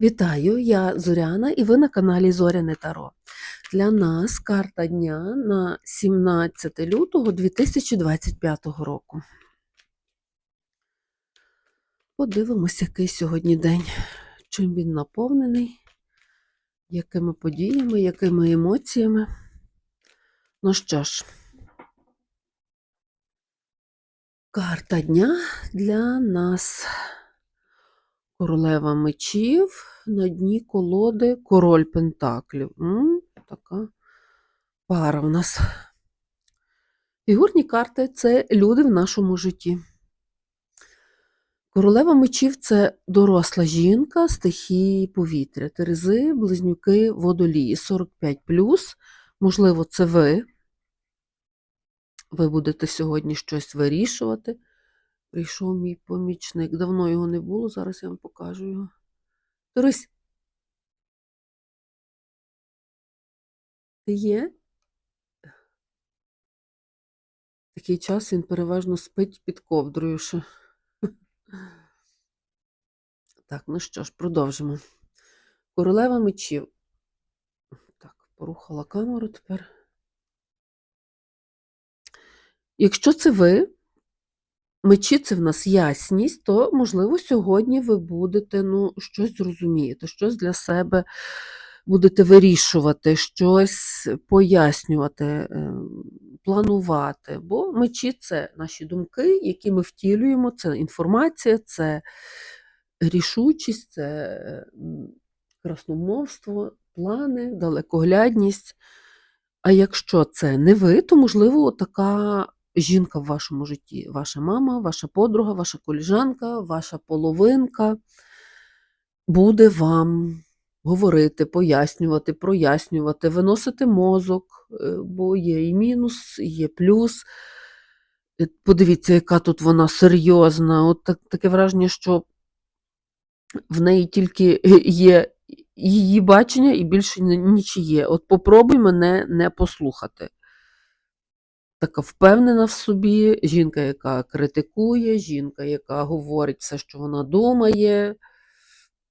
Вітаю, я Зоряна і ви на каналі Зоряне Таро. Для нас карта дня на 17 лютого 2025 року. Подивимося, який сьогодні день, чим він наповнений, якими подіями, якими емоціями. Ну що ж, карта дня для нас. Королева мечів, на дні колоди король пентаклів. М, така пара в нас. Фігурні карти це люди в нашому житті. Королева мечів це доросла жінка стихії повітря. Терези, близнюки, водолії 45. Можливо, це ви. Ви будете сьогодні щось вирішувати. Прийшов мій помічник. Давно його не було, зараз я вам покажу його. Торись. Ти є? Такий час він переважно спить під ковдрою. ще. Так, ну що ж, продовжимо. Королева мечів. Так, порухала камеру тепер. Якщо це ви, Мечі це в нас ясність, то, можливо, сьогодні ви будете ну, щось зрозуміти, щось для себе будете вирішувати, щось пояснювати, е, планувати. Бо мечі це наші думки, які ми втілюємо, це інформація, це рішучість, це красномовство, плани, далекоглядність. А якщо це не ви, то, можливо, така жінка в вашому житті, ваша мама, ваша подруга, ваша коліжанка, ваша половинка буде вам говорити, пояснювати, прояснювати, виносити мозок, е, бо є і мінус, і є плюс. Е, Подивіться, яка тут вона серйозна. От так, таке враження, що в неї тільки є її бачення і більше нічиє. От попробуй мене не послухати така впевнена в собі, жінка, яка критикує, жінка, яка говорить все, що вона думає.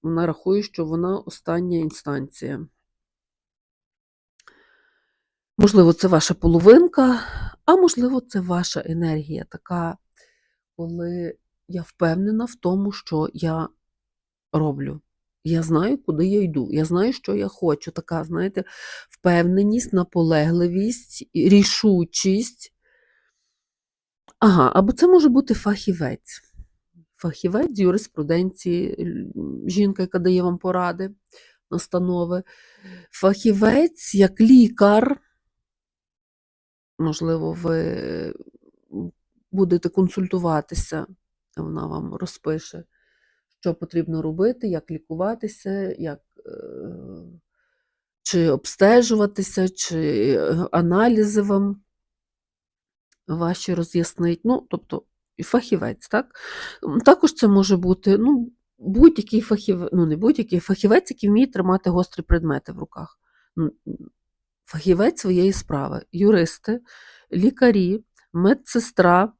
Вона рахує, що вона остання інстанція. Можливо, це ваша половинка, а можливо, це ваша енергія така, коли я впевнена в тому, що я роблю. Я знаю, куди я йду. Я знаю, що я хочу. Така, знаєте, впевненість, наполегливість, рішучість. Ага, або це може бути фахівець. Фахівець юриспруденції, жінка, яка дає вам поради, настанови. Фахівець як лікар. Можливо, ви будете консультуватися, вона вам розпише, що потрібно робити, як лікуватися, як, е, чи обстежуватися, чи е, аналізи вам ваші роз'яснить. Ну, тобто, фахівець, так? Також це може бути ну, будь-який фахівець, ну не будь-який фахівець, який вміє тримати гострі предмети в руках. Фахівець своєї справи, юристи, лікарі, медсестра,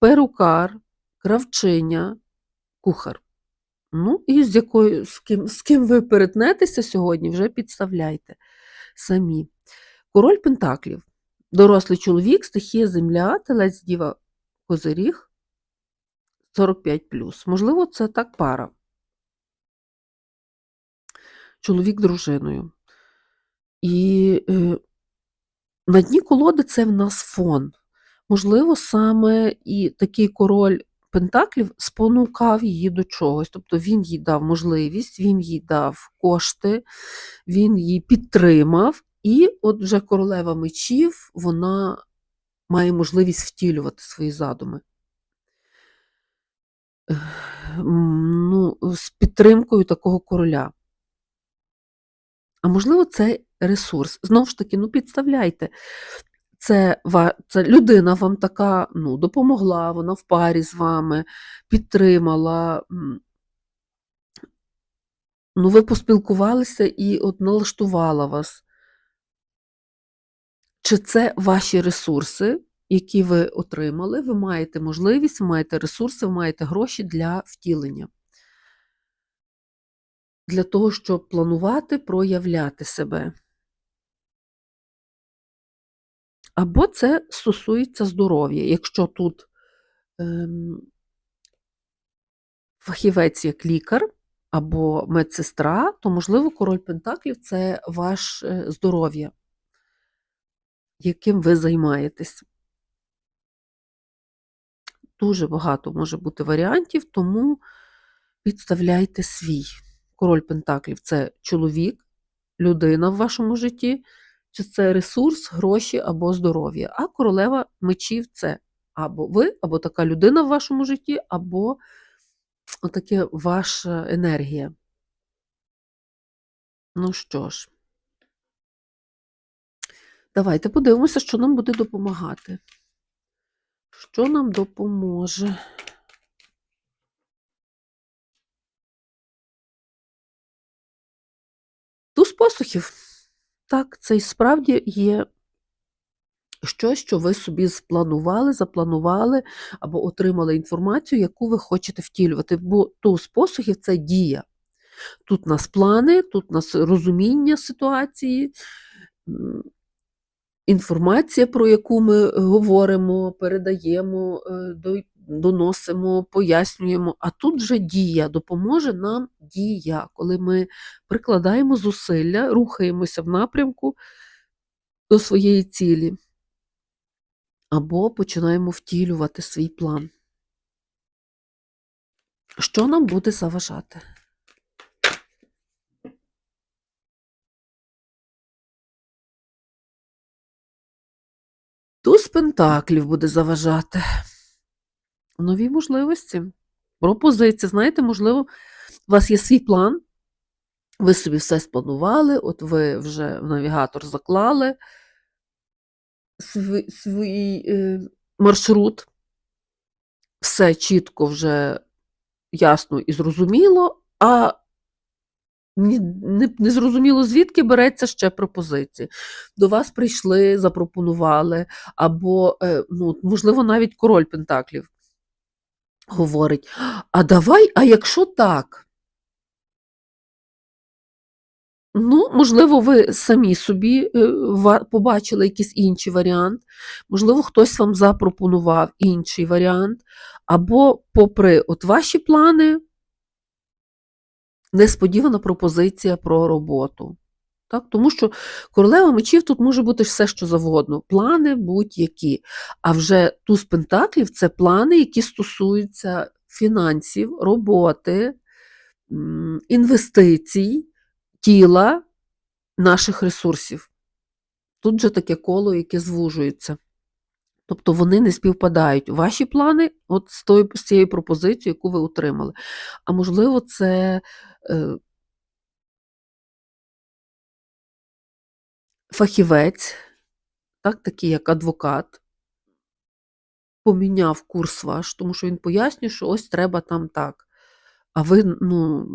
перукар, кравчиня, кухар. Ну, і з якою, з ким, з ким ви перетнетеся сьогодні, вже підставляйте самі. Король Пентаклів. Дорослий чоловік, стихія земля, телець діва козиріг 45 Можливо, це так пара. Чоловік дружиною. І е, на дні колоди це в нас фон. Можливо, саме і такий король Пентаклів спонукав її до чогось. Тобто він їй дав можливість, він їй дав кошти, він її підтримав, і от вже королева мечів вона має можливість втілювати свої задуми. Ну, з підтримкою такого короля. А можливо, це ресурс. Знову ж таки, ну підставляйте. Це, це людина вам така ну, допомогла, вона в парі з вами, підтримала. Ну, ви поспілкувалися і от налаштувала вас. Чи це ваші ресурси, які ви отримали? Ви маєте можливість, ви маєте ресурси, ви маєте гроші для втілення. для того, щоб планувати, проявляти себе. Або це стосується здоров'я. Якщо тут ем, фахівець як лікар або медсестра, то, можливо, король Пентаклів це ваше здоров'я, яким ви займаєтесь. Дуже багато може бути варіантів, тому підставляйте свій. Король Пентаклів це чоловік, людина в вашому житті, чи це ресурс, гроші або здоров'я. А королева мечів це або ви, або така людина в вашому житті, або отаке ваша енергія. Ну що ж, давайте подивимося, що нам буде допомагати. Що нам допоможе? Туз посухів. Так, це і справді є щось, що ви собі спланували, запланували або отримали інформацію, яку ви хочете втілювати. Бо туз посухів це дія. Тут у нас плани, тут у нас розуміння ситуації, інформація, про яку ми говоримо, передаємо, е, доносимо, пояснюємо. А тут вже дія допоможе нам дія, коли ми прикладаємо зусилля, рухаємося в напрямку до своєї цілі. Або починаємо втілювати свій план. Що нам буде заважати? Туз пентаклів буде заважати. Нові можливості. Пропозиції. Знаєте, можливо, у вас є свій план, ви собі все спланували, от ви вже в навігатор заклали свій, свій е, маршрут, все чітко вже ясно і зрозуміло, а не зрозуміло, звідки береться ще пропозиції. До вас прийшли, запропонували, або, е, ну, можливо, навіть король Пентаклів говорить: а давай, а якщо так? Ну, можливо, ви самі собі е, побачили якийсь інший варіант, можливо, хтось вам запропонував інший варіант, або, попри от ваші плани, несподівана пропозиція про роботу. Так? Тому що королева мечів тут може бути все, що завгодно. Плани будь-які. А вже туз пентаклів це плани, які стосуються фінансів, роботи, інвестицій, тіла, наших ресурсів. Тут же таке коло, яке звужується. Тобто вони не співпадають. Ваші плани от з тою, з цією пропозицією, яку ви отримали. А можливо, це е, фахівець, так, такий як адвокат, поміняв курс ваш, тому що він пояснює, що ось треба там так. А ви, ну,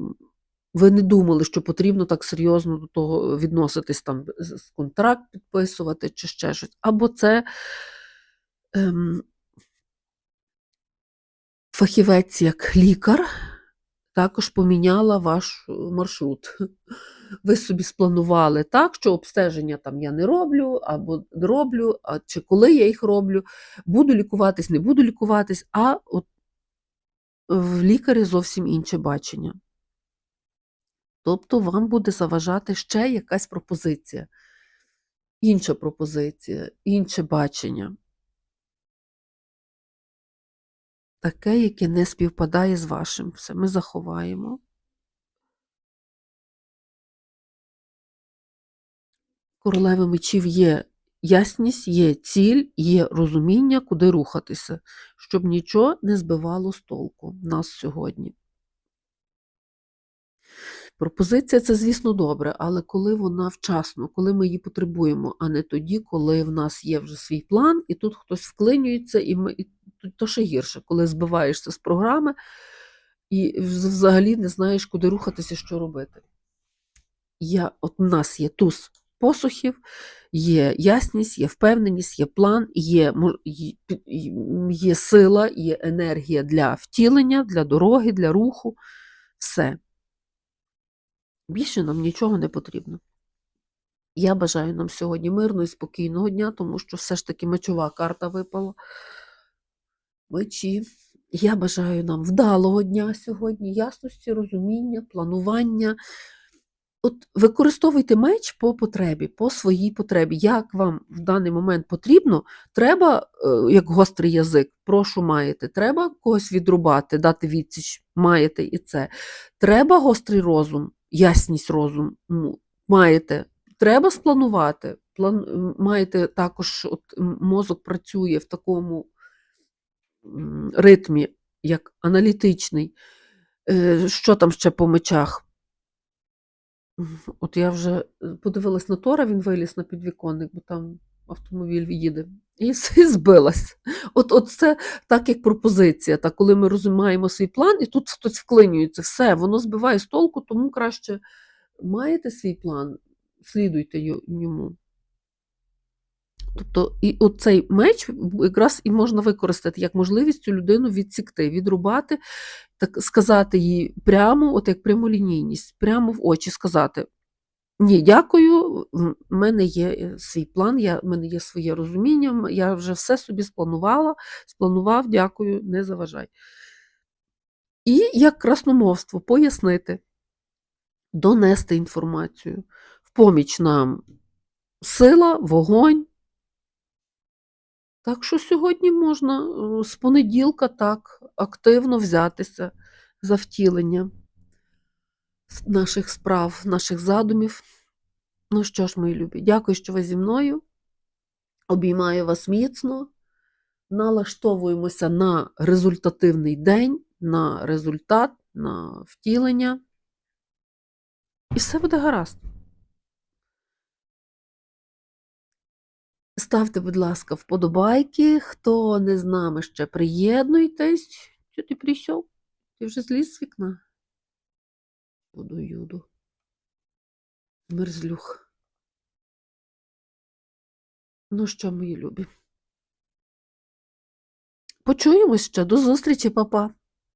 ви не думали, що потрібно так серйозно до того відноситись, там, контракт підписувати чи ще щось. Або це ем, фахівець як лікар також поміняла ваш маршрут. Ви собі спланували так, що обстеження там я не роблю, або роблю, а чи коли я їх роблю, буду лікуватись, не буду лікуватись, а от в лікарі зовсім інше бачення. Тобто вам буде заважати ще якась пропозиція, інша пропозиція, інше бачення. Таке, яке не співпадає з вашим. Все, ми заховаємо. Королеви мечів є ясність, є ціль, є розуміння, куди рухатися, щоб нічого не збивало з толку нас сьогодні. Пропозиція це, звісно, добре, але коли вона вчасно, коли ми її потребуємо, а не тоді, коли в нас є вже свій план, і тут хтось вклинюється, і ми, і то ще гірше, коли збиваєшся з програми і взагалі не знаєш, куди рухатися, що робити. Я, От у нас є туз посухів, є ясність, є впевненість, є план, є, є сила, є енергія для втілення, для дороги, для руху. Все. Більше нам нічого не потрібно. Я бажаю нам сьогодні мирного і спокійного дня, тому що все ж таки мечова карта випала. Мечі. Я бажаю нам вдалого дня сьогодні, ясності, розуміння, планування. От використовуйте меч по потребі, по своїй потребі. Як вам в даний момент потрібно, треба, е, як гострий язик, прошу маєте, треба когось відрубати, дати відсіч, маєте і це. Треба гострий розум, ясність розуму, маєте. Треба спланувати. План, маєте також, от мозок працює в такому ритмі, як аналітичний. Е, Що там ще по мечах? От я вже е, подивилась на Тора, він виліз на підвіконник, бо там автомобіль їде, і і збилась. От, от це так, як пропозиція. Так, коли ми розуміємо свій план, і тут хтось вклинюється, все, воно збиває з толку, тому краще маєте свій план, слідуйте йому. Тобто, і оцей меч якраз і можна використати як можливість цю людину відсікти, відрубати, так сказати їй прямо, от як прямолінійність, прямо в очі сказати: Ні, дякую, в мене є е, свій план, я, в мене є своє розуміння, я вже все собі спланувала, спланував, дякую, не заважай. І як красномовство пояснити, донести інформацію, в поміч нам сила, вогонь. Так що сьогодні можна е, з понеділка так активно взятися за втілення наших справ, наших задумів. Ну що ж, мої любі, дякую, що ви зі мною. Обіймаю вас міцно. Налаштовуємося на результативний день, на результат, на втілення. І все буде гаразд. Ставте, будь ласка, вподобайки. Хто не з нами ще приєднуйтесь. Що ти прийшов? Ти вже зліз з вікна? Буду юду. Мерзлюх. Ну що, мої любі? Почуємось ще. До зустрічі, папа.